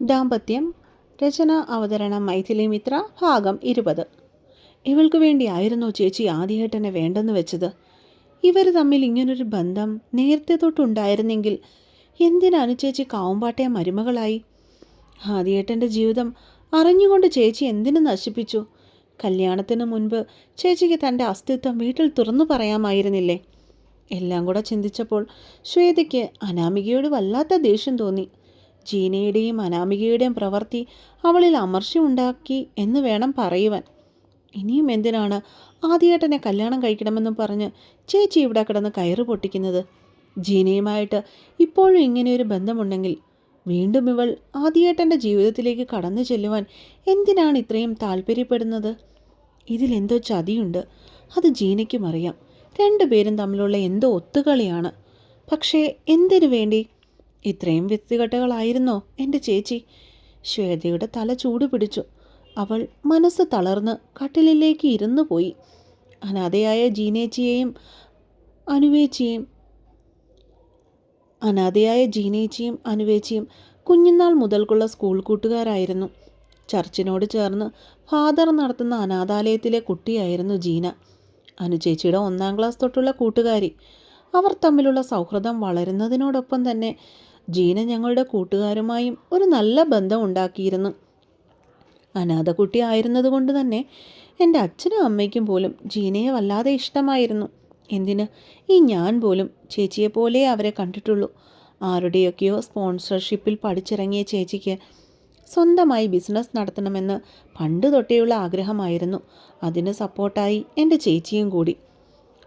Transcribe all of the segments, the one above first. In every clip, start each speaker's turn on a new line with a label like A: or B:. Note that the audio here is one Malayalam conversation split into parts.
A: ദാമ്പത്യം രചന അവതരണം മൈഥിലി മിത്ര ഭാഗം ഇരുപത്. ഇവൾക്ക് വേണ്ടിയായിരുന്നോ ചേച്ചി ആദ്യേട്ടനെ വേണ്ടെന്ന് വെച്ചത്. ഇവർ തമ്മിൽ ഇങ്ങനൊരു ബന്ധം നേരത്തെ തൊട്ടുണ്ടായിരുന്നെങ്കിൽ എന്തിനാണ് ചേച്ചി കാവുമ്പാട്ടയ മരുമകളായി? ആദ്യേട്ടന്റെ ജീവിതം അറിഞ്ഞുകൊണ്ട് ചേച്ചി എന്തിനു നശിപ്പിച്ചു? കല്യാണത്തിന് മുൻപ് ചേച്ചിക്ക് തന്റെ അസ്തിത്വം വീട്ടിൽ തുറന്നു പറയാമായിരുന്നില്ലേ? എല്ലാം കൂടെ ചിന്തിച്ചപ്പോൾ ശ്വേതയ്ക്ക് അനാമികയോട് വല്ലാത്ത ദേഷ്യം തോന്നി. ജീനയുടെയും അനാമികയുടെയും പ്രവൃത്തി അവളിൽ അമർഷമുണ്ടാക്കി എന്ന് വേണം പറയുവാൻ. ഇനിയും എന്തിനാണ് ആദ്യേട്ടനെ കല്യാണം കഴിക്കണമെന്നും പറഞ്ഞ് ചേച്ചി ഇവിടെ കിടന്ന് കയറ് പൊട്ടിക്കുന്നത്? ജീനയുമായിട്ട് ഇപ്പോഴും ഇങ്ങനെയൊരു ബന്ധമുണ്ടെങ്കിൽ വീണ്ടും ഇവൾ ആദ്യേട്ടന്റെ ജീവിതത്തിലേക്ക് കടന്നു ചെല്ലുവാൻ എന്തിനാണ് ഇത്രയും താല്പര്യപ്പെടുന്നത്? ഇതിലെന്തോ ചതിയുണ്ട്. അത് ജീനയ്ക്കും അറിയാം. രണ്ടുപേരും തമ്മിലുള്ള എന്തോ ഒത്തുകളിയാണ്. പക്ഷേ എന്തിനു വേണ്ടി ഇത്രയും വ്യക്തികട്ടകളായിരുന്നോ എന്റെ ചേച്ചി? ശ്വേതയുടെ തല ചൂട് പിടിച്ചു. അവൾ മനസ്സ് തളർന്ന് കട്ടിലിലേക്ക് ഇരുന്നു പോയി. അനാഥയായ ജീനേച്ചിയെയും അനുവേച്ചിയെയും അനാഥയായ ജീനേച്ചിയും അനുവേച്ചിയും കുഞ്ഞുനാൾ മുതൽക്കുള്ള സ്കൂൾ കൂട്ടുകാരായിരുന്നു. ചർച്ചിനോട് ചേർന്ന് ഫാദർ നടത്തുന്ന അനാഥാലയത്തിലെ കുട്ടിയായിരുന്നു ജീന. അനുചേച്ചിയുടെ ഒന്നാം ക്ലാസ് തൊട്ടുള്ള കൂട്ടുകാരി. അവർ തമ്മിലുള്ള സൗഹൃദം വളരുന്നതിനോടൊപ്പം തന്നെ ജീന ഞങ്ങളുടെ കൂട്ടുകാരുമായും ഒരു നല്ല ബന്ധം ഉണ്ടാക്കിയിരുന്നു. അനാഥ കുട്ടി ആയിരുന്നതുകൊണ്ട് തന്നെ എന്റെ അച്ഛനും അമ്മയ്ക്കും പോലും ജീനയെ വല്ലാതെ ഇഷ്ടമായിരുന്നു. എന്തിന്? ഈ ഞാൻ പോലും ചേച്ചിയെ പോലെ അവരെ കണ്ടിട്ടുള്ളൂ. ആരുടെയൊക്കെയോ സ്പോൺസർഷിപ്പിൽ പഠിച്ചിറങ്ങിയ ചേച്ചിക്ക് സ്വന്തമായി ബിസിനസ് നടത്തണമെന്ന് പണ്ട് തൊട്ടേയുള്ള ആഗ്രഹമായിരുന്നു. അതിന് സപ്പോർട്ടായി എന്റെ ചേച്ചിയും കൂടി.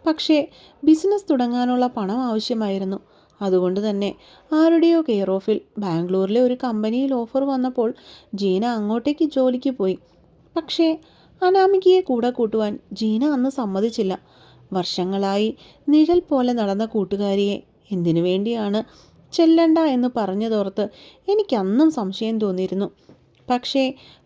A: പക്ഷേ ബിസിനസ് തുടങ്ങാനുള്ള പണം ആവശ്യമായിരുന്നു. അതുകൊണ്ട് തന്നെ ആരുടെയോ കെയർ ഓഫിൽ ബാംഗ്ലൂരിലെ ഒരു കമ്പനിയിൽ ഓഫർ വന്നപ്പോൾ ജീന അങ്ങോട്ടേക്ക് ജോലിക്ക് പോയി. പക്ഷേ അനാമികയെ കൂടെ കൂട്ടുവാൻ ജീന അന്ന് സമ്മതിച്ചില്ല. വർഷങ്ങളായി നിഴൽ പോലെ നടന്ന കൂട്ടുകാരിയെ എന്തിനു വേണ്ടിയാണ് ചെല്ലണ്ട എന്ന് പറഞ്ഞതോർത്ത് എനിക്കന്നും സംശയം തോന്നിയിരുന്നു. പക്ഷേ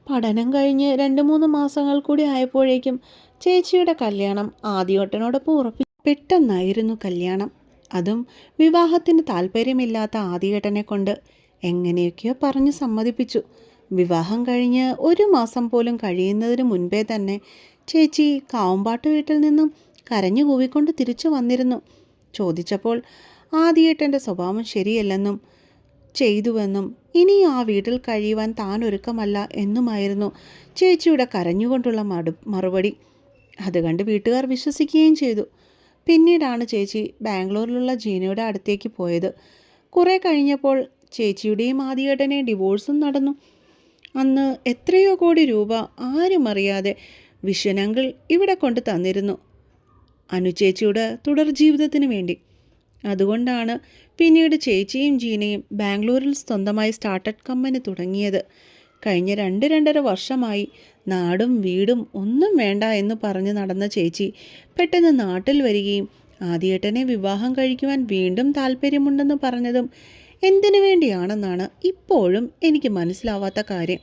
A: പഠനം കഴിഞ്ഞ് രണ്ട് മൂന്ന് മാസങ്ങൾ കൂടി ആയപ്പോഴേക്കും ചേച്ചിയുടെ കല്യാണം ആദ്യോട്ടനോടൊപ്പം ഉറപ്പി പെട്ടെന്നായിരുന്നു കല്യാണം. അതും വിവാഹത്തിന് താല്പര്യമില്ലാത്ത ആദിയേട്ടനെ കൊണ്ട് എങ്ങനെയൊക്കെയോ പറഞ്ഞു സമ്മതിപ്പിച്ചു. വിവാഹം കഴിഞ്ഞ് ഒരു മാസം പോലും കഴിയുന്നതിന് മുൻപേ തന്നെ ചേച്ചി കാവുമ്പാട്ട് വീട്ടിൽ നിന്നും കരഞ്ഞു കൂവിക്കൊണ്ട് തിരിച്ചു വന്നിരുന്നു. ചോദിച്ചപ്പോൾ ആദിയേട്ടന്റെ സ്വഭാവം ശരിയല്ലെന്നും ചെയ്തുവെന്നും ഇനി ആ വീട്ടിൽ കഴിയുവാൻ താൻ ഒരുക്കമല്ല എന്നുമായിരുന്നു ചേച്ചിയുടെ കരഞ്ഞുകൊണ്ടുള്ള മറുപടി. അത് കണ്ട് വീട്ടുകാർ വിശ്വസിക്കുകയും ചെയ്തു. പിന്നീടാണ് ചേച്ചി ബാംഗ്ലൂരിലുള്ള ജീനയുടെ അടുത്തേക്ക് പോയത്. കുറേ കഴിഞ്ഞപ്പോൾ ചേച്ചിയുടെയും ആദ്യേട്ടനെ ഡിവോഴ്സും നടന്നു. അന്ന് എത്രയോ കോടി രൂപ ആരും അറിയാതെ വിശ്വനങ്കിൾ ഇവിടെ കൊണ്ട് തന്നിരുന്നു. അനുചേച്ചിയുടെ തുടർ ജീവിതത്തിന് വേണ്ടി. അതുകൊണ്ടാണ് പിന്നീട് ചേച്ചിയും ജീനയും ബാംഗ്ലൂരിൽ സ്വന്തമായി സ്റ്റാർട്ടപ്പ് കമ്പനി തുടങ്ങിയത്. കഴിഞ്ഞ രണ്ട് രണ്ടര വർഷമായി നാടും വീടും ഒന്നും വേണ്ട എന്ന് പറഞ്ഞ് നടന്ന ചേച്ചി പെട്ടെന്ന് നാട്ടിൽ വരികയും ആദ്യേട്ടനെ വിവാഹം കഴിക്കുവാൻ വീണ്ടും താല്പര്യമുണ്ടെന്ന് പറഞ്ഞതും എന്തിനു വേണ്ടിയാണെന്നാണ് ഇപ്പോഴും എനിക്ക് മനസ്സിലാവാത്ത കാര്യം.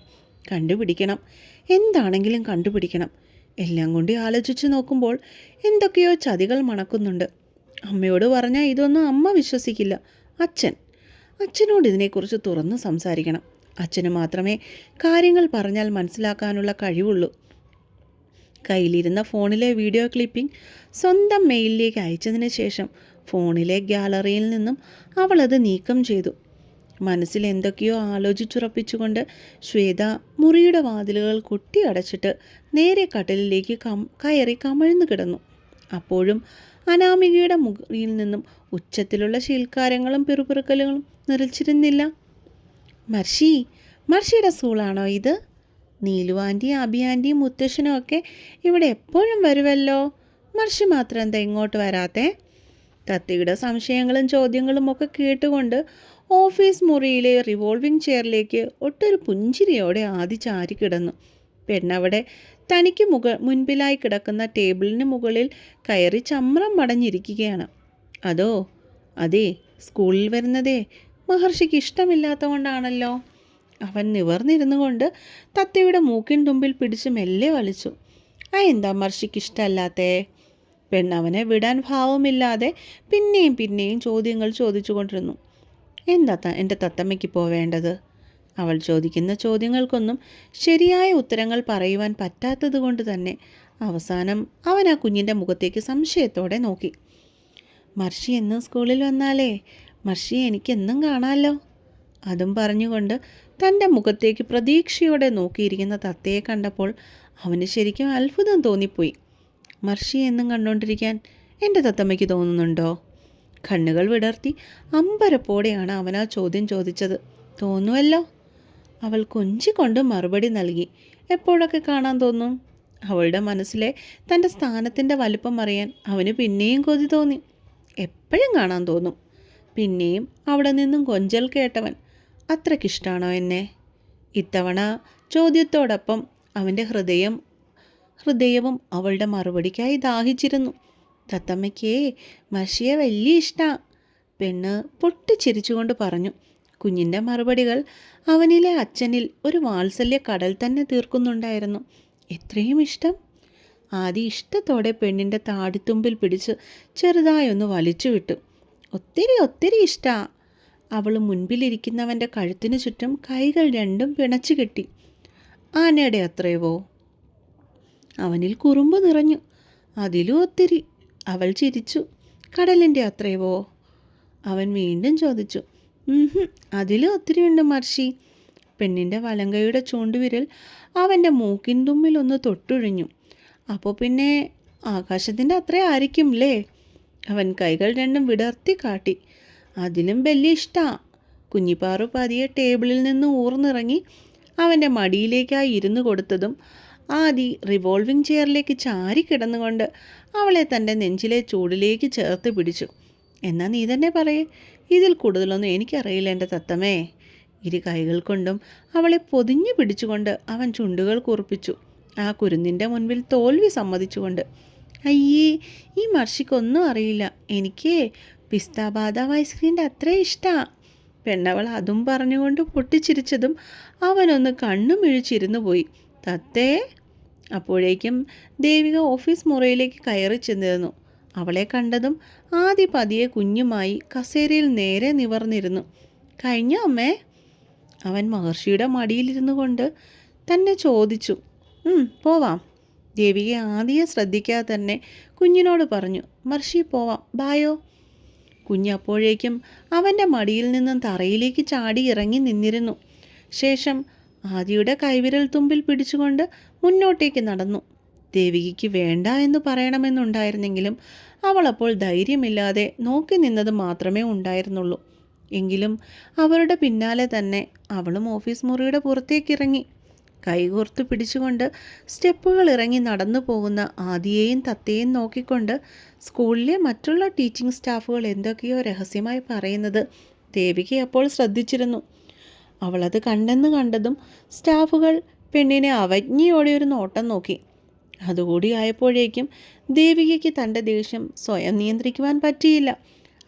A: കണ്ടുപിടിക്കണം. എന്താണെങ്കിലും കണ്ടുപിടിക്കണം. എല്ലാം കൊണ്ട് ആലോചിച്ച് നോക്കുമ്പോൾ എന്തൊക്കെയോ ചതികൾ മണക്കുന്നുണ്ട്. അമ്മയോട് പറഞ്ഞാൽ ഇതൊന്നും അമ്മ വിശ്വസിക്കില്ല. അച്ഛൻ. അച്ഛനോട് ഇതിനെക്കുറിച്ച് തുറന്ന് സംസാരിക്കണം. അച്ഛന് മാത്രമേ കാര്യങ്ങൾ പറഞ്ഞാൽ മനസ്സിലാക്കാനുള്ള കഴിവുള്ളൂ. കയ്യിലിരുന്ന ഫോണിലെ വീഡിയോ ക്ലിപ്പിംഗ് സ്വന്തം മെയിലിലേക്ക് അയച്ചതിന് ശേഷം ഫോണിലെ ഗ്യാലറിയിൽ നിന്നും അവളത് നീക്കം ചെയ്തു. മനസ്സിൽ എന്തൊക്കെയോ ആലോചിച്ചുറപ്പിച്ചുകൊണ്ട് ശ്വേത മുറിയുടെ വാതിലുകൾ കൊട്ടിയടച്ചിട്ട് നേരെ കട്ടിലിലേക്ക് കം കയറി കമഴ്ന്നു കിടന്നു. അപ്പോഴും അനാമികയുടെ മുറിയിൽ നിന്നും ഉച്ചത്തിലുള്ള ശീൽക്കാരങ്ങളും പിറുപിറുക്കലുകളും നിറച്ചിരുന്നില്ല. മർഷി മർഷിയുടെ സ്കൂളാണോ ഇത്? നീലു ആന്റിയും അബി ആന്റിയും മുത്തശ്ശനും ഒക്കെ ഇവിടെ എപ്പോഴും വരുമല്ലോ മർഷി മാത്രം എന്താ ഇങ്ങോട്ട് വരാത്തേ? തത്തിയുടെ സംശയങ്ങളും ചോദ്യങ്ങളും ഒക്കെ കേട്ടുകൊണ്ട് ഓഫീസ് മുറിയിലെ റിവോൾവിംഗ് ചെയറിലേക്ക് ഒട്ടൊരു പുഞ്ചിരിയോടെ ആദി ചാരി കിടന്നു. പെണ്ണവിടെ തനിക്ക് മുക മുൻപിലായി കിടക്കുന്ന ടേബിളിന് മുകളിൽ കയറി ചമ്രം മടഞ്ഞിരിക്കുകയാണ്. അതോ അതെ സ്കൂളിൽ വരുന്നതേ മഹർഷിക്ക് ഇഷ്ടമില്ലാത്തതുകൊണ്ടാണല്ലോ. അവൻ നിവർന്നിരുന്നു കൊണ്ട് തത്തയുടെ മൂക്കിൻ തുമ്പിൽ പിടിച്ച് മെല്ലെ വലിച്ചു. ആ എന്താ മഹർഷിക്ക് ഇഷ്ടമല്ലാത്തേ? പെണ്ണവനെ വിടാൻ ഭാവമില്ലാതെ പിന്നെയും പിന്നെയും ചോദ്യങ്ങൾ ചോദിച്ചുകൊണ്ടിരുന്നു. എന്താ എന്റെ തത്തമ്മയ്ക്ക് പോവേണ്ടത് അവൾ ചോദിക്കുന്ന ചോദ്യങ്ങൾക്കൊന്നും ശരിയായ ഉത്തരങ്ങൾ പറയുവാൻ പറ്റാത്തതുകൊണ്ട് തന്നെ അവസാനം അവൻ ആ കുഞ്ഞിന്റെ മുഖത്തേക്ക് സംശയത്തോടെ നോക്കി. മർഷി എന്നും സ്കൂളിൽ വന്നാലേ മർഷി എനിക്കെന്നും കാണാമല്ലോ അതും പറഞ്ഞുകൊണ്ട് തന്റെ മുഖത്തേക്ക് പ്രതീക്ഷയോടെ നോക്കിയിരിക്കുന്ന തത്തയെ കണ്ടപ്പോൾ അവന് ശരിക്കും അത്ഭുതം തോന്നിപ്പോയി. മർഷി എന്നും കണ്ടുകൊണ്ടിരിക്കാൻ എന്റെ തത്തമ്മയ്ക്ക് തോന്നുന്നുണ്ടോ? കണ്ണുകൾ വിടർത്തി അമ്പരപ്പോടെയാണ് അവൻ ആ ചോദ്യം ചോദിച്ചത്. തോന്നുമല്ലോ അവൾ കൊഞ്ചിക്കൊണ്ട് മറുപടി നൽകി. എപ്പോഴൊക്കെ കാണാൻ തോന്നും? അവളുടെ മനസ്സിലെ തന്റെ സ്ഥാനത്തിന്റെ വലിപ്പം അറിയാൻ അവന് പിന്നെയും കൊതി തോന്നി. എപ്പോഴും കാണാൻ തോന്നും. പിന്നെയും അവിടെ നിന്നും കൊഞ്ചൽ കേട്ടവൻ അത്രയ്ക്കിഷ്ടാണോ എന്നെ? ഇത്തവണ ചോദ്യത്തോടൊപ്പം അവന്റെ ഹൃദയം ഹൃദയവും അവളുടെ മറുപടിക്കായി ദാഹിച്ചിരുന്നു. തത്തമ്മയ്ക്കേ മഷിയെ വലിയ ഇഷ്ടമാണ് പെണ്ണ് പൊട്ടിച്ചിരിച്ചുകൊണ്ട് പറഞ്ഞു. കുഞ്ഞിന്റെ മറുപടികൾ അവനിലെ അച്ഛനിൽ ഒരു വാത്സല്യ കടൽ തന്നെ തീർക്കുന്നുണ്ടായിരുന്നു. എത്രയും ഇഷ്ടം. ആദ്യ ഇഷ്ടത്തോടെ പെണ്ണിന്റെ താടിത്തുമ്പിൽ പിടിച്ച് ചെറുതായൊന്ന് വലിച്ചു വിട്ടു ഒത്തിരി ഒത്തിരി ഇഷ്ടമാണ് അവൾ മുൻപിലിരിക്കുന്നവന്റെ കഴുത്തിനു ചുറ്റും കൈകൾ രണ്ടും പിണച്ചു കെട്ടി. ആനയുടെ അത്രയോ? അവനിൽ കുറുമ്പ് നിറഞ്ഞു. അതിലും ഒത്തിരി. അവൾ ചിരിച്ചു. കടലിന്റെ അത്രയോ? അവൻ വീണ്ടും ചോദിച്ചു. "ഉംഹും, അതിലും ഒത്തിരി ഉണ്ട് മർഷി പെണ്ണിന്റെ വലങ്കയുടെ ചൂണ്ടുവിരൽ അവന്റെ മൂക്കിൻ തുമ്മിലൊന്ന് തൊട്ടുഴിഞ്ഞു. അപ്പോൾ പിന്നെ ആകാശത്തിന്റെ അത്ര ആയിരിക്കുംല്ലേ അവൻ കൈകൾ രണ്ടും വിടർത്തി കാട്ടി. അതിലും വലിയ ഇഷ്ടാ. കുഞ്ഞിപ്പാറു പതിയെ ടേബിളിൽ നിന്ന് ഊർന്നിറങ്ങി അവന്റെ മടിയിലേക്കായി ഇരുന്ന് കൊടുത്തതും ആദി റിവോൾവിംഗ് ചെയറിലേക്ക് ചാരി കിടന്നുകൊണ്ട് അവളെ തന്റെ നെഞ്ചിലെ ചൂടിലേക്ക് ചേർത്ത് പിടിച്ചു. എന്നാൽ നീ തന്നെ പറയേ. ഇതിൽ കൂടുതലൊന്നും എനിക്കറിയില്ല എന്റെ തത്തമേ ഇരു കൈകൾ കൊണ്ടും അവളെ പൊതിഞ്ഞു പിടിച്ചുകൊണ്ട് അവൻ ചുണ്ടുകൾ കുറിപ്പിച്ചു. ആ കുരുന്നിന്റെ മുൻപിൽ തോൽവി സമ്മതിച്ചുകൊണ്ട് അയ്യേ ഈ മർഷിക്കൊന്നും അറിയില്ല. എനിക്ക് പിസ്ത ബാദാം ഐസ്ക്രീമിന്റെ അത്ര ഇഷ്ടമാണ് പെണ്ണവൾ അതും പറഞ്ഞുകൊണ്ട് പൊട്ടിച്ചിരിച്ചതും അവനൊന്ന് കണ്ണും ഇഴിച്ചിരുന്നു പോയി. തത്തേ. അപ്പോഴേക്കും ദേവിക ഓഫീസ് മുറിയിലേക്ക് കയറി ചെന്നിരുന്നു. അവളെ കണ്ടതും ആദ്യ പതിയെ കുഞ്ഞുമായി കസേരയിൽ നേരെ നിവർന്നിരുന്നു. കഴിഞ്ഞ അമ്മേ? അവൻ മഹർഷിയുടെ മടിയിലിരുന്നു കൊണ്ട് തന്നെ ചോദിച്ചു. "ഉം, പോവാം. ദേവികയെ ആദ്യം ശ്രദ്ധിക്കാതെ തന്നെ കുഞ്ഞിനോട് പറഞ്ഞു മർഷി പോവാം. ബായോ. കുഞ്ഞപ്പോഴേക്കും അവന്റെ മടിയിൽ നിന്നും തറയിലേക്ക് ചാടി ഇറങ്ങി നിന്നിരുന്നു. ശേഷം ആദിയുടെ കൈവിരൽ തുമ്പിൽ പിടിച്ചുകൊണ്ട് മുന്നോട്ടേക്ക് നടന്നു. ദേവികയ്ക്ക് വേണ്ട എന്ന് പറയണമെന്നുണ്ടായിരുന്നെങ്കിലും അവൾ അപ്പോൾ ധൈര്യമില്ലാതെ നോക്കി നിന്നത് മാത്രമേ ഉണ്ടായിരുന്നുള്ളൂ. എങ്കിലും അവരുടെ പിന്നാലെ തന്നെ അവളും ഓഫീസ് മുറിയുടെ പുറത്തേക്കിറങ്ങി കൈകോർത്ത് പിടിച്ചുകൊണ്ട് സ്റ്റെപ്പുകൾ ഇറങ്ങി നടന്നു പോകുന്ന ആദിയെയും തത്തയെയും നോക്കിക്കൊണ്ട് സ്കൂളിലെ മറ്റുള്ള ടീച്ചിങ് സ്റ്റാഫുകൾ എന്തൊക്കെയോ രഹസ്യമായി പറയുന്നത് ദേവിക അപ്പോൾ ശ്രദ്ധിച്ചിരുന്നു. അവളത് കണ്ടെന്ന് കണ്ടതും സ്റ്റാഫുകൾ പെണ്ണിനെ അവജ്ഞയോടെ ഒരു നോട്ടം നോക്കി. അതുകൂടി ആയപ്പോഴേക്കും ദേവികയ്ക്ക് തന്റെ ദേഷ്യം സ്വയം നിയന്ത്രിക്കുവാൻ പറ്റിയില്ല.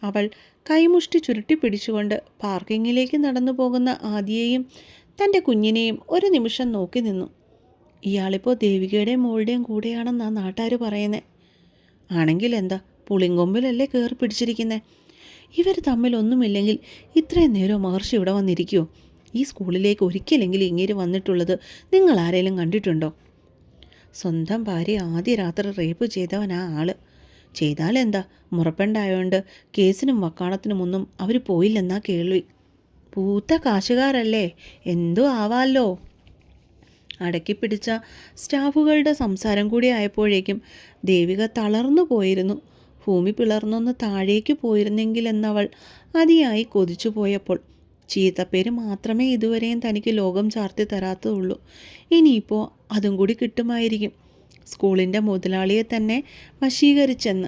A: അവൾ കൈമുഷ്ടി ചുരുട്ടി പിടിച്ചുകൊണ്ട് പാർക്കിങ്ങിലേക്ക് നടന്നു പോകുന്ന ആദിയെയും തന്റെ കുഞ്ഞിനെയും ഒരു നിമിഷം നോക്കി നിന്നു. ഇയാളിപ്പോൾ ദേവികയുടെയും മോളുടെയും കൂടെയാണെന്നാ നാട്ടുകാർ പറയുന്നത് ആണെങ്കിൽ എന്താ പുളിങ്കൊമ്പിലല്ലേ കയറി പിടിച്ചിരിക്കുന്നത് ഇവർ തമ്മിലൊന്നുമില്ലെങ്കിൽ ഇത്രയും നേരം മഹർഷി ഇവിടെ വന്നിരിക്കുമോ ഈ സ്കൂളിലേക്ക് ഒരിക്കലെങ്കിലും ഇങ്ങനെ വന്നിട്ടുള്ളത് നിങ്ങൾ ആരെങ്കിലും കണ്ടിട്ടുണ്ടോ? സ്വന്തം ഭാര്യ ആദ്യ രാത്രി റേപ്പ് ചെയ്തവനാ ആൾ. ചെയ്താലെന്താ മുറപ്പെണ്ടായോണ്ട് കേസിനും വക്കാണത്തിനുമൊന്നും അവർ പോയില്ലെന്നാ കേൾവി. പൂത്ത കാശുകാരല്ലേ? എന്തോ ആവാല്ലോ. അടക്കി പിടിച്ച സ്റ്റാഫുകളുടെ സംസാരം കൂടി ആയപ്പോഴേക്കും ദേവിക തളർന്നു പോയിരുന്നു. ഭൂമി പിളർന്നൊന്ന് താഴേക്ക് പോയിരുന്നെങ്കിലെന്നവൾ അതിയായി കൊതിച്ചു പോയപ്പോൾ. ചീത്തപ്പേര് മാത്രമേ ഇതുവരെയും തനിക്ക് ലോകം ചാർത്തി തരാത്തതുള്ളൂ ഇനിയിപ്പോൾ അതും കൂടി കിട്ടുമായിരിക്കും. സ്കൂളിന്റെ മുതലാളിയെ തന്നെ വശീകരിച്ചെന്ന്.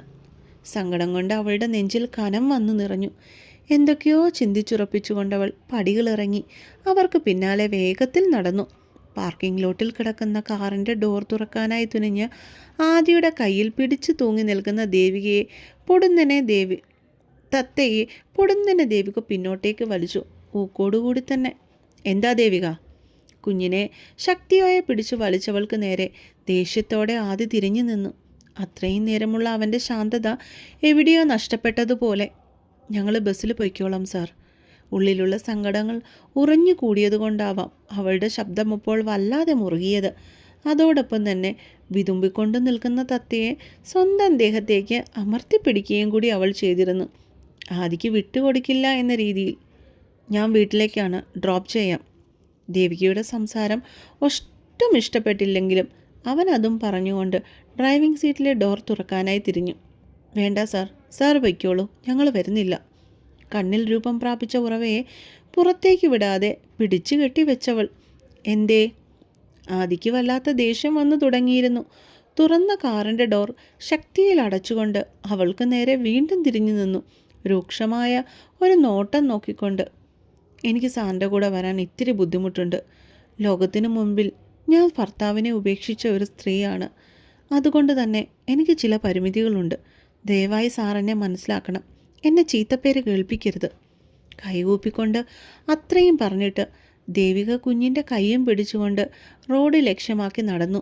A: സങ്കടം കൊണ്ട് അവളുടെ നെഞ്ചിൽ കനം വന്നു നിറഞ്ഞു. എന്തൊക്കെയോ ചിന്തിച്ചുറപ്പിച്ചുകൊണ്ടവൾ പടികളിറങ്ങി അവർക്ക് പിന്നാലെ വേഗത്തിൽ നടന്നു. പാർക്കിംഗ് ലോട്ടിൽ കിടക്കുന്ന കാറിന്റെ ഡോർ തുറക്കാനായി തുനിഞ്ഞ് ആദിയുടെ കയ്യിൽ പിടിച്ചു തൂങ്ങി നിൽക്കുന്ന ദേവികയെ പൊടുന്നനെ ദേവി തത്തയെ പൊടുന്നനെ ദേവിക പിന്നോട്ടേക്ക് വലിച്ചു. ഊക്കോടുകൂടി തന്നെ എന്താ ദേവിക? കുഞ്ഞിനെ ശക്തിയോയെ പിടിച്ചു വലിച്ചവൾക്ക് നേരെ ദേഷ്യത്തോടെ ആദ്യ തിരിഞ്ഞു നിന്നു. അത്രയും നേരമുള്ള അവന്റെ ശാന്തത എവിടെയോ നഷ്ടപ്പെട്ടതുപോലെ ഞങ്ങൾ ബസ്സിൽ പൊയ്ക്കോളാം സാർ. ഉള്ളിലുള്ള സങ്കടങ്ങൾ ഉറഞ്ഞു കൂടിയതുകൊണ്ടാവാം അവളുടെ ശബ്ദം അപ്പോൾ വല്ലാതെ മുറുകിയത്. അതോടൊപ്പം തന്നെ വിതുമ്പിക്കൊണ്ട് നിൽക്കുന്ന തത്തയെ സ്വന്തം ദേഹത്തേക്ക് അമർത്തിപ്പിടിക്കുകയും കൂടി അവൾ ചെയ്തിരുന്നു. ആദിക്ക് വിട്ടുകൊടുക്കില്ല എന്ന രീതിയിൽ. ഞാൻ വീട്ടിലേക്കാണ് ഡ്രോപ്പ് ചെയ്യാം. ദേവികയുടെ സംസാരം ഒട്ടും ഇഷ്ടപ്പെട്ടില്ലെങ്കിലും അവൻ അതും പറഞ്ഞുകൊണ്ട് ഡ്രൈവിംഗ് സീറ്റിലെ ഡോർ തുറക്കാനായി തിരിഞ്ഞു. വേണ്ട സാർ. സാർ വയ്ക്കോളൂ ഞങ്ങൾ വരുന്നില്ല. കണ്ണിൽ രൂപം പ്രാപിച്ച ഉറവയെ പുറത്തേക്ക് വിടാതെ പിടിച്ചു കെട്ടി വെച്ചവൾ. എന്തേ? ആദിക്ക് വല്ലാത്ത ദേഷ്യം വന്നു തുടങ്ങിയിരുന്നു. തുറന്ന കാറിന്റെ ഡോർ ശക്തിയിൽ അടച്ചുകൊണ്ട് അവൾക്ക് നേരെ വീണ്ടും തിരിഞ്ഞു നിന്നു. രൂക്ഷമായ ഒരു നോട്ടം നോക്കിക്കൊണ്ട് എനിക്ക് സാറിന്റെ കൂടെ വരാൻ ഇത്തിരി ബുദ്ധിമുട്ടുണ്ട്. ലോകത്തിനു മുമ്പിൽ ഞാൻ ഭർത്താവിനെ ഉപേക്ഷിച്ച ഒരു സ്ത്രീയാണ്. അതുകൊണ്ട് തന്നെ എനിക്ക് ചില പരിമിതികളുണ്ട്. ദയവായി സാറെന്നെ മനസ്സിലാക്കണം. എന്നെ ചീത്തപ്പേര് കേൾപ്പിക്കരുത്. കൈകൂപ്പിക്കൊണ്ട് അത്രയും പറഞ്ഞിട്ട് ദേവിക കുഞ്ഞിന്റെ കൈയും പിടിച്ചുകൊണ്ട് റോഡ് ലക്ഷ്യമാക്കി നടന്നു.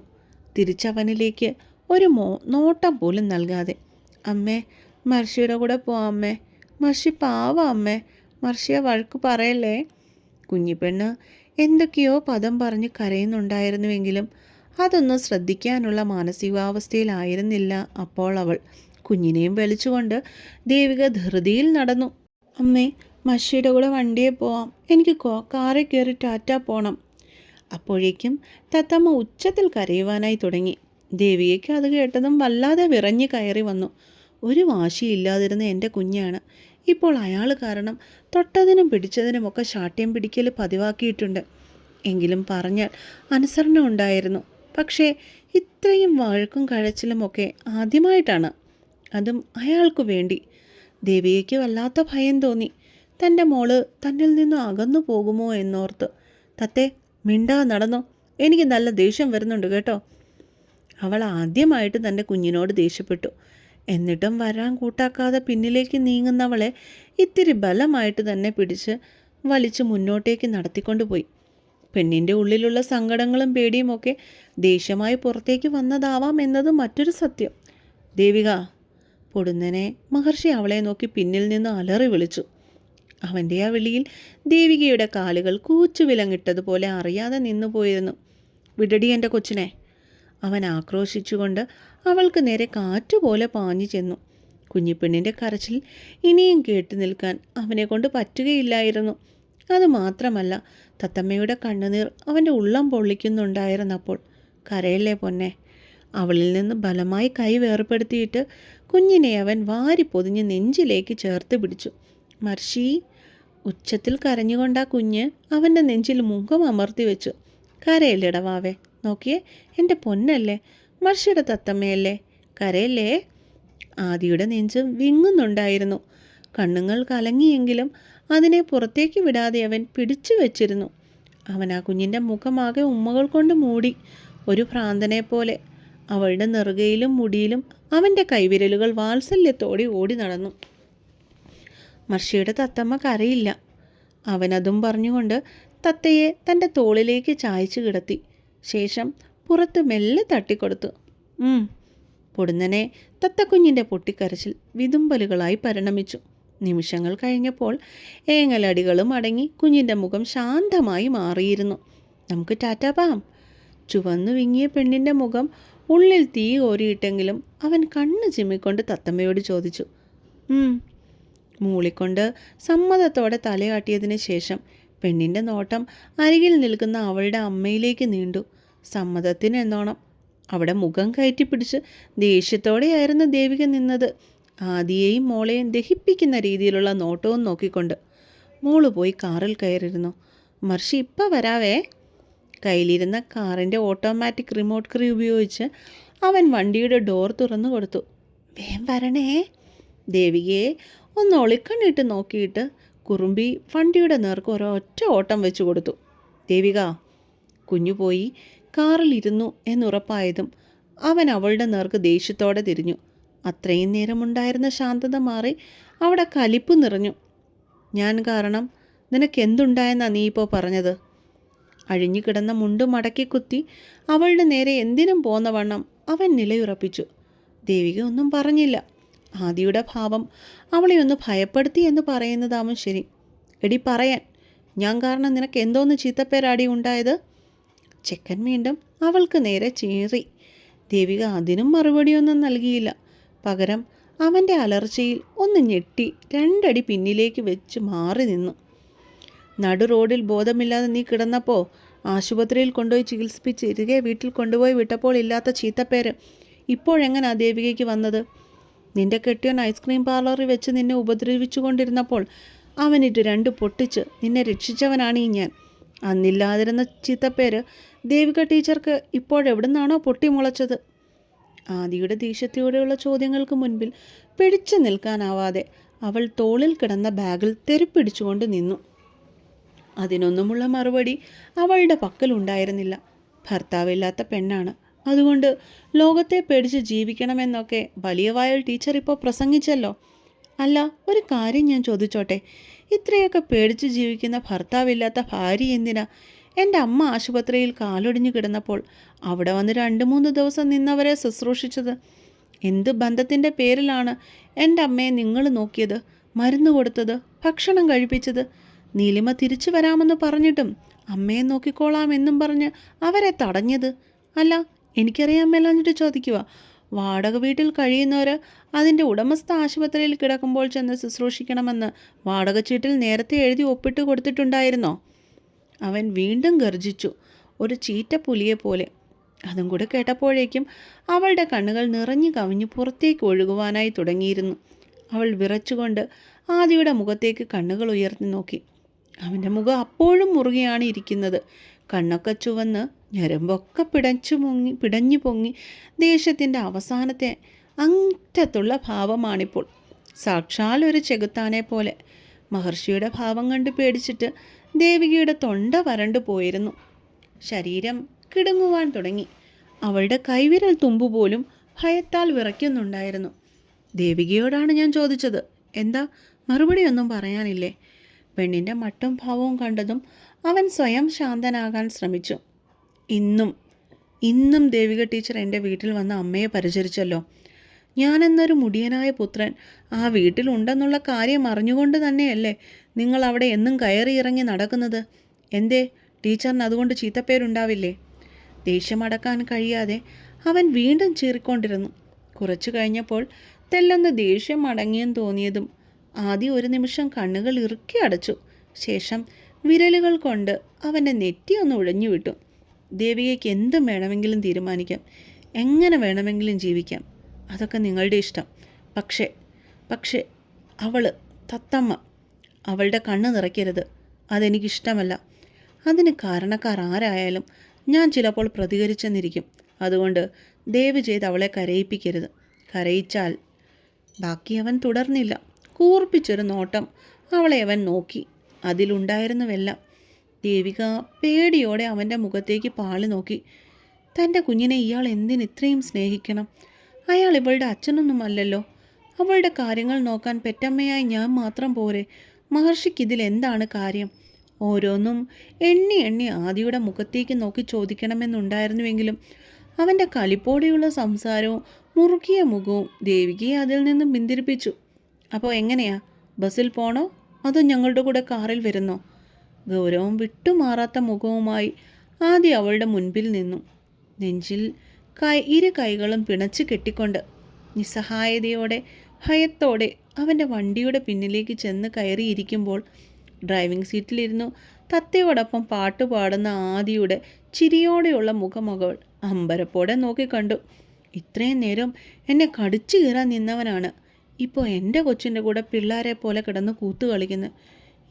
A: തിരിച്ചവനിലേക്ക് ഒരു മോ നോട്ടം പോലും നൽകാതെ. അമ്മേ മർഷിയുടെ കൂടെ പോവാം അമ്മേ. മർഷി പാവ അമ്മേ. മർഷിയെ വഴക്ക് പറയല്ലേ? കുഞ്ഞിപ്പെണ്ണ് എന്തൊക്കെയോ പദം പറഞ്ഞ് കരയുന്നുണ്ടായിരുന്നുവെങ്കിലും അതൊന്നും ശ്രദ്ധിക്കാനുള്ള മാനസികാവസ്ഥയിലായിരുന്നില്ല അപ്പോൾ അവൾ. കുഞ്ഞിനെയും വലിച്ചുകൊണ്ട് ദേവിക ധൃതിയിൽ നടന്നു. അമ്മേ മഷിയുടെ കൂടെ വണ്ടിയെ പോവാം. എനിക്ക് കാറെ കാറിൽ കയറി ടാറ്റ പോണം. അപ്പോഴേക്കും തത്തമ്മ ഉച്ചത്തിൽ കരയുവാനായി തുടങ്ങി. ദേവികയ്ക്ക് അത് കേട്ടതും വല്ലാതെ വിറഞ്ഞു കയറി വന്നു. ഒരു വാശിയില്ലാതിരുന്ന എന്റെ കുഞ്ഞാണ്. ഇപ്പോൾ അയാൾ കാരണം തൊട്ടതിനും പിടിച്ചതിനുമൊക്കെ ശാഠ്യം പിടിക്കൽ പതിവാക്കിയിട്ടുണ്ട്. എങ്കിലും പറഞ്ഞാൽ അനുസരണ ഉണ്ടായിരുന്നു. പക്ഷേ ഇത്രയും വഴക്കും കഴച്ചിലുമൊക്കെ ആദ്യമായിട്ടാണ് അതും അയാൾക്കു വേണ്ടി. ദേവികയ്ക്ക് വല്ലാത്ത ഭയം തോന്നി. തന്റെ മോൾ തന്നിൽ നിന്നും അകന്നു പോകുമോ എന്നോർത്ത്. തത്തെ മിണ്ടാ നടന്നോ. എനിക്ക് നല്ല ദേഷ്യം വരുന്നുണ്ട് കേട്ടോ. അവൾ ആദ്യമായിട്ട് തന്റെ കുഞ്ഞിനോട് ദേഷ്യപ്പെട്ടു. എന്നിട്ടും വരാൻ കൂട്ടാക്കാതെ പിന്നിലേക്ക് നീങ്ങുന്നവളെ ഇത്തിരി ബലമായിട്ട് തന്നെ പിടിച്ച് വലിച്ചു മുന്നോട്ടേക്ക് നടത്തിക്കൊണ്ടുപോയി. പെണ്ണിന്റെ ഉള്ളിലുള്ള സങ്കടങ്ങളും പേടിയുമൊക്കെ ദേഷ്യമായി പുറത്തേക്ക് വന്നതാവാം എന്നത് മറ്റൊരു സത്യം. ദേവിക പൊടുന്നനെ മഹർഷി അവളെ നോക്കി പിന്നിൽ നിന്ന് അലറി വിളിച്ചു. അവന്റെ ആ വിളിയിൽ ദേവികയുടെ കാലുകൾ കൂച്ചു വിലങ്ങിട്ടതുപോലെ അറിയാതെ നിന്നുപോയിരുന്നു വിടടി എന്റെ കൊച്ചിനെ. അവൻ ആക്രോശിച്ചുകൊണ്ട് അവൾക്ക് നേരെ കാറ്റുപോലെ പാഞ്ഞു ചെന്നു. കുഞ്ഞിപ്പെണ്ണിന്റെ കരച്ചിൽ ഇനിയും കേട്ടു നിൽക്കാൻ അവനെ കൊണ്ട് പറ്റുകയില്ലായിരുന്നു. അതുമാത്രമല്ല തത്തമ്മയുടെ കണ്ണുനീർ അവന്റെ ഉള്ളം പൊള്ളിക്കുന്നുണ്ടായിരുന്നപ്പോൾ. കരയല്ലേ പൊന്നെ അവളിൽ നിന്ന് ബലമായി കൈ വേർപ്പെടുത്തിയിട്ട് കുഞ്ഞിനെ അവൻ വാരി പൊതിഞ്ഞ് നെഞ്ചിലേക്ക് ചേർത്ത് പിടിച്ചു. മർഷി ഉച്ചത്തിൽ കരഞ്ഞുകൊണ്ടാ കുഞ്ഞ് അവന്റെ നെഞ്ചിൽ മുഖം അമർത്തി വെച്ചു. കരയല്ലേടവാവേ നോക്കിയേ എന്റെ പൊന്നല്ലേ മർഷിയുടെ തത്തമ്മയല്ലേ കരയല്ലേ? ആദിയുടെ നെഞ്ച് വിങ്ങുന്നുണ്ടായിരുന്നു. കണ്ണുങ്ങൾ കലങ്ങിയെങ്കിലും അതിനെ പുറത്തേക്ക് വിടാതെ അവൻ പിടിച്ചു വെച്ചിരുന്നു. അവൻ ആ കുഞ്ഞിന്റെ മുഖമാകെ ഉമ്മകൾ കൊണ്ട് മൂടി. ഒരു ഭ്രാന്തനെ പോലെ അവളുടെ നെറുകയിലും മുടിയിലും അവന്റെ കൈവിരലുകൾ വാത്സല്യത്തോടെ ഓടി നടന്നു. മർഷിയുടെ തത്തമ്മ കരയില്ല. അവനതും പറഞ്ഞുകൊണ്ട് തത്തയെ തന്റെ തോളിലേക്ക് ചായച്ചു കിടത്തി. ശേഷം പുറത്ത് മെല്ലെ തട്ടിക്കൊടുത്തു. പൊടുന്നനെ തത്തക്കുഞ്ഞിന്റെ പൊട്ടിക്കരച്ചിൽ വിതുമ്പലുകളായി പരിണമിച്ചു. നിമിഷങ്ങൾ കഴിഞ്ഞപ്പോൾ ഏങ്ങലടികളും അടങ്ങി കുഞ്ഞിന്റെ മുഖം ശാന്തമായി മാറിയിരുന്നു. നമുക്ക് ടാറ്റാ പാം. ചുവന്നു വിങ്ങിയ പെണ്ണിന്റെ മുഖം ഉള്ളിൽ തീ ഓരിയിട്ടെങ്കിലും അവൻ കണ്ണ് ചിമ്മിക്കൊണ്ട് തത്തമ്മയോട് ചോദിച്ചു മൂളിക്കൊണ്ട് സമ്മതത്തോടെ തലയാട്ടിയതിന് ശേഷം പെണ്ണിന്റെ നോട്ടം അരികിൽ നിൽക്കുന്ന അവളുടെ അമ്മയിലേക്ക് നീണ്ടു. സമ്മതത്തിന് എന്നോണം അവിടെ മുഖം കയറ്റിപ്പിടിച്ച് ദേഷ്യത്തോടെയായിരുന്നു ദേവിക നിന്നത്. ആദിയെയും മോളെയും ദഹിപ്പിക്കുന്ന രീതിയിലുള്ള നോട്ടവും നോക്കിക്കൊണ്ട് മോൾ പോയി കാറിൽ കയറിയിരുന്നു. മർഷി ഇപ്പം വരാവേ. കയ്യിലിരുന്ന കാറിന്റെ ഓട്ടോമാറ്റിക് റിമോട്ട് കീ ഉപയോഗിച്ച് അവൻ വണ്ടിയുടെ ഡോർ തുറന്നു കൊടുത്തു. വേം വരണേ. ദേവികയെ ഒന്ന് ഒളിക്കണ്ണിട്ട് നോക്കിയിട്ട് കുറുമ്പി വണ്ടിയുടെ നേർക്ക് ഒരൊറ്റ ഓട്ടം വെച്ചു കൊടുത്തു. ദേവിക കുഞ്ഞു പോയി. കാറിലിരുന്നു എന്നുറപ്പായതും അവൻ അവളുടെ നേർക്ക് ദേഷ്യത്തോടെ തിരിഞ്ഞു. അത്രയും നേരമുണ്ടായിരുന്ന ശാന്തത മാറി അവിടെ കലിപ്പ് നിറഞ്ഞു. ഞാൻ കാരണം നിനക്ക് എന്തുണ്ടായെന്നാ നീ ഇപ്പോൾ പറഞ്ഞത്? അഴിഞ്ഞു കിടന്ന മുണ്ട് മടക്കി കുത്തി അവളുടെ നേരെ എന്തിനും പോന്ന വണ്ണം അവൻ നിലയുറപ്പിച്ചു. ദേവിക ഒന്നും പറഞ്ഞില്ല. ആദിയുടെ ഭാവം അവളെ ഒന്ന് ഭയപ്പെടുത്തി എന്ന് പറയുന്നതാവും ശരി. എടി പറയാൻ ഞാൻ കാരണം നിനക്ക് എന്തോന്ന് ചീത്തപ്പേരാടി ഉണ്ടായത്? ചെക്കൻ വീണ്ടും അവൾക്ക് നേരെ ചീറി. ദേവിക അതിനും മറുപടിയൊന്നും നൽകിയില്ല. പകരം അവന്റെ അലർച്ചയിൽ ഒന്ന് ഞെട്ടി രണ്ടടി പിന്നിലേക്ക് വെച്ച് മാറി നിന്നു. നടു റോഡിൽ ബോധമില്ലാതെ നീ കിടന്നപ്പോൾ ആശുപത്രിയിൽ കൊണ്ടുപോയി ചികിത്സിപ്പിച്ച് തിരികെ വീട്ടിൽ കൊണ്ടുപോയി വിട്ടപ്പോൾ ഇല്ലാത്ത ചീത്തപ്പേര്. ഇപ്പോഴെങ്ങനാ ദേവികയ്ക്ക് വന്നത്? നിന്റെ കെട്ടിയൻ ഐസ്ക്രീം പാർലറിൽ വെച്ച് നിന്നെ ഉപദ്രവിച്ചു കൊണ്ടിരുന്നപ്പോൾ അവനിട്ട് രണ്ട് പൊട്ടിച്ച് നിന്നെ രക്ഷിച്ചവനാണ് ഈ ഞാൻ. അന്നില്ലാതിരുന്ന ചീത്തപ്പേര് ദേവിക ടീച്ചർക്ക് ഇപ്പോഴെവിടുന്നാണോ പൊട്ടിമുളച്ചത് ആദിയുടെ ദേഷ്യത്തോടെയുള്ള ചോദ്യങ്ങൾക്ക് മുൻപിൽ പിടിച്ചു നിൽക്കാനാവാതെ അവൾ തോളിൽ കിടന്ന ബാഗിൽ തെരുപ്പിടിച്ചുകൊണ്ട് നിന്നു. അതിനൊന്നുമുള്ള മറുപടി അവളുടെ പക്കലുണ്ടായിരുന്നില്ല. ഭർത്താവില്ലാത്ത പെണ്ണാണ്. അതുകൊണ്ട് ലോകത്തെ പേടിച്ച് ജീവിക്കണമെന്നൊക്കെ വലിയ വായൽ ടീച്ചർ ഇപ്പോൾ പ്രസംഗിച്ചല്ലോ. അല്ല ഒരു കാര്യം ഞാൻ ചോദിച്ചോട്ടെ. ഇത്രയൊക്കെ പേടിച്ച് ജീവിക്കുന്ന ഭർത്താവില്ലാത്ത ഭാര്യ എന്തിനാ? എന്റെ അമ്മ ആശുപത്രിയിൽ കാലൊടിഞ്ഞു കിടന്നപ്പോൾ അവിടെ വന്ന് രണ്ട് മൂന്ന് ദിവസം നിന്നവരെ ശുശ്രൂഷിച്ചത്. എന്ത് ബന്ധത്തിന്റെ പേരിലാണ് എന്റെ അമ്മയെ നിങ്ങൾ നോക്കിയത്? മരുന്ന് കൊടുത്തത്? ഭക്ഷണം കഴിപ്പിച്ചത്? നീലിമ തിരിച്ചു വരാമെന്ന് പറഞ്ഞിട്ടും അമ്മയെ നോക്കിക്കോളാം എന്നും പറഞ്ഞ് അവരെ തടഞ്ഞത്. അല്ല എനിക്കറിയാൻ മേലാഞ്ഞിട്ട് ചോദിക്കുക വാടക വീട്ടിൽ കഴിയുന്നവർ അതിന്റെ ഉടമസ്ഥ ആശുപത്രിയിൽ കിടക്കുമ്പോൾ ചെന്ന് ശുശ്രൂഷിക്കണമെന്ന് വാടക ചീട്ടിൽ നേരത്തെ എഴുതി ഒപ്പിട്ട് കൊടുത്തിട്ടുണ്ടായിരുന്നോ? അവൻ വീണ്ടും ഗർജിച്ചു. ഒരു ചീറ്റപ്പുലിയെ പോലെ. അതും കൂടെ കേട്ടപ്പോഴേക്കും അവളുടെ കണ്ണുകൾ നിറഞ്ഞു കവിഞ്ഞു പുറത്തേക്ക് ഒഴുകുവാനായി തുടങ്ങിയിരുന്നു. അവൾ വിറച്ചുകൊണ്ട് ആദിയുടെ മുഖത്തേക്ക് കണ്ണുകൾ ഉയർത്തി നോക്കി. അവന്റെ മുഖം അപ്പോഴും മുറുകെയാണ് ഇരിക്കുന്നത്. കണ്ണൊക്കെ ചുവന്ന് ഞരമ്പൊക്കെ പിടച്ചു പൊങ്ങി പിടഞ്ഞു പൊങ്ങി ദേഷ്യത്തിന്റെ അവസാനത്തെ അങ്ങറ്റത്തുള്ള ഭാവമാണിപ്പോൾ. സാക്ഷാൽ ഒരു ചെകുത്താനെ പോലെ. മഹർഷിയുടെ ഭാവം കണ്ട് പേടിച്ചിട്ട് ദേവികയുടെ തൊണ്ട വരണ്ടു പോയിരുന്നു. ശരീരം കിടുങ്ങുവാൻ തുടങ്ങി. അവളുടെ കൈവിരൽ തുമ്പു പോലും ഭയത്താൽ വിറയ്ക്കുന്നുണ്ടായിരുന്നു. ദേവികയോടാണ് ഞാൻ ചോദിച്ചത്. എന്താ? മറുപടിയൊന്നും പറയാനില്ലേ? പെണ്ണിന്റെ മട്ടും ഭാവവും കണ്ടതും അവൻ സ്വയം ശാന്തനാകാൻ ശ്രമിച്ചു. ഇന്നും ഇന്നും ദേവിക ടീച്ചർ എന്റെ വീട്ടിൽ വന്ന അമ്മയെ പരിചരിച്ചല്ലോ. ഞാനെന്നൊരു മുടിയനായ പുത്രൻ ആ വീട്ടിലുണ്ടെന്നുള്ള കാര്യം അറിഞ്ഞുകൊണ്ട് തന്നെയല്ലേ നിങ്ങൾ അവിടെ എന്നും കയറി ഇറങ്ങി നടക്കുന്നത്? എന്തേ ടീച്ചറിന് അതുകൊണ്ട് ചീത്തപ്പേരുണ്ടാവില്ലേ? ദേഷ്യമടക്കാൻ കഴിയാതെ അവൻ വീണ്ടും ചീറിക്കൊണ്ടിരുന്നു. കുറച്ചു കഴിഞ്ഞപ്പോൾ തെല്ലൊന്ന് ദേഷ്യം അടങ്ങിയെന്ന് തോന്നിയതും ആദ്യം ഒരു നിമിഷം കണ്ണുകൾ ഇറുക്കി അടച്ചു. ശേഷം വിരലുകൾ കൊണ്ട് അവന്റെ നെറ്റി ഒന്ന് ഉഴഞ്ഞു വിട്ടു. ദേവികയ്ക്ക് എന്തും വേണമെങ്കിലും തീരുമാനിക്കാം. എങ്ങനെ വേണമെങ്കിലും ജീവിക്കാം. അതൊക്കെ നിങ്ങളുടെ ഇഷ്ടം. പക്ഷേ പക്ഷേ അവൾ തത്തമ്മ. അവളുടെ കണ്ണ് നിറയ്ക്കരുത്. അതെനിക്കിഷ്ടമല്ല. അതിന് കാരണക്കാർ ആരായാലും ഞാൻ ചിലപ്പോൾ പ്രതികരിച്ചെന്നിരിക്കും. അതുകൊണ്ട് ദയവ് ചെയ്ത് അവളെ കരയിപ്പിക്കരുത്. കരയിച്ചാൽ ബാക്കി അവൻ തുടർന്നില്ല. കൂർപ്പിച്ചൊരു നോട്ടം അവളെ അവൻ നോക്കി. അതിലുണ്ടായിരുന്നുവെല്ലാം ദേവിക പേടിയോടെ അവന്റെ മുഖത്തേക്ക് പാളി നോക്കി. തന്റെ കുഞ്ഞിനെ ഇയാൾ എന്തിന് ഇത്രയും സ്നേഹിക്കണം? അയാൾ ഇവളുടെ അച്ഛനൊന്നുമല്ലല്ലോ. അവളുടെ കാര്യങ്ങൾ നോക്കാൻ പെറ്റമ്മയായി ഞാൻ മാത്രം പോരെ. മഹർഷിക്ക് ഇതിൽ എന്താണ് കാര്യം? ഓരോന്നും എണ്ണി എണ്ണി ആദിയുടെ മുഖത്തേക്ക് നോക്കി ചോദിക്കണമെന്നുണ്ടായിരുന്നുവെങ്കിലും അവന്റെ കലിപ്പോടെയുള്ള സംസാരവും മുറുക്കിയ മുഖവും ദേവികയെ അതിൽ നിന്നും പിന്തിരിപ്പിച്ചു. അപ്പോൾ എങ്ങനെയാ? ബസ്സിൽ പോണോ? അതോ ഞങ്ങളുടെ കൂടെ കാറിൽ വരുന്നോ? ഗൗരവം വിട്ടുമാറാത്ത മുഖവുമായി ആദ്യം അവളുടെ മുൻപിൽ നിന്നു. നെഞ്ചിൽ കൈ ഇരു കൈകളും പിണച്ച് കെട്ടിക്കൊണ്ട് നിസ്സഹായതയോടെ ഭയത്തോടെ അവന്റെ വണ്ടിയുടെ പിന്നിലേക്ക് ചെന്ന് കയറിയിരിക്കുമ്പോൾ ഡ്രൈവിംഗ് സീറ്റിലിരുന്നു. തത്തയോടൊപ്പം പാട്ടുപാടുന്ന ആദിയുടെ ചിരിയോടെയുള്ള മുഖമുകൾ അമ്പരപ്പോടെ നോക്കിക്കണ്ടു. ഇത്രയും നേരം എന്നെ കടിച്ചു കീറാൻ നിന്നവനാണ്. ഇപ്പോൾ എന്റെ കൊച്ചിന്റെ കൂടെ പിള്ളേരെ പോലെ കിടന്ന് കൂത്തു കളിക്കുന്നു.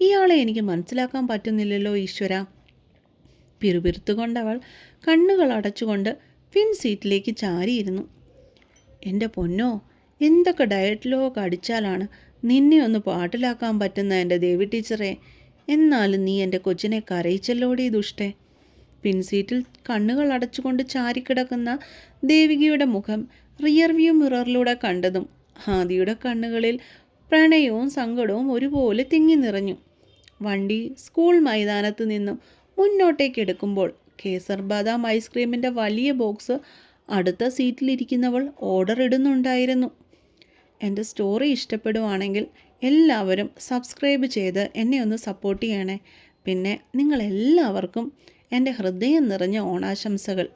A: ഇയാളെ എനിക്ക് മനസ്സിലാക്കാൻ പറ്റുന്നില്ലല്ലോ ഈശ്വര. പിറുപിറുത്തുകൊണ്ടവൾ കണ്ണുകൾ അടച്ചുകൊണ്ട് പിൻ സീറ്റിലേക്ക് ചാരിയിരുന്നു. എന്റെ പൊന്നോ എന്തൊക്കെ ഡയറ്റിലൊക്കെ അടിച്ചാലാണ് നിന്നെ ഒന്ന് പാട്ടിലാക്കാൻ പറ്റുന്ന എന്റെ ദേവി ടീച്ചറെ? എന്നാലും നീ എന്റെ കൊച്ചിനെ കരയിച്ചല്ലോടി ദുഷ്ടേ. പിൻസീറ്റിൽ കണ്ണുകൾ അടച്ചുകൊണ്ട് ചാരിക്കിടക്കുന്ന ദേവികയുടെ മുഖം റിയർ വ്യൂ മിററിലൂടെ കണ്ടതും ഹാദിയുടെ കണ്ണുകളിൽ പ്രണയവും സങ്കടവും ഒരുപോലെ തിങ്ങി നിറഞ്ഞു. വണ്ടി സ്കൂൾ മൈതാനത്ത് നിന്നും മുന്നോട്ടേക്ക് എടുക്കുമ്പോൾ കേസർ ബാദാം ഐസ്ക്രീമിന്റെ വലിയ ബോക്സ് അടുത്ത സീറ്റിലിരിക്കുന്നവൾ ഓർഡർ ഇടുന്നുണ്ടായിരുന്നു. എന്റെ സ്റ്റോറി ഇഷ്ടപ്പെടുവാണെങ്കിൽ എല്ലാവരും സബ്സ്ക്രൈബ് ചെയ്ത് എന്നെ ഒന്ന് സപ്പോർട്ട് ചെയ്യണേ. പിന്നെ നിങ്ങളെല്ലാവർക്കും എന്റെ ഹൃദയം നിറഞ്ഞ ഓണാശംസകൾ.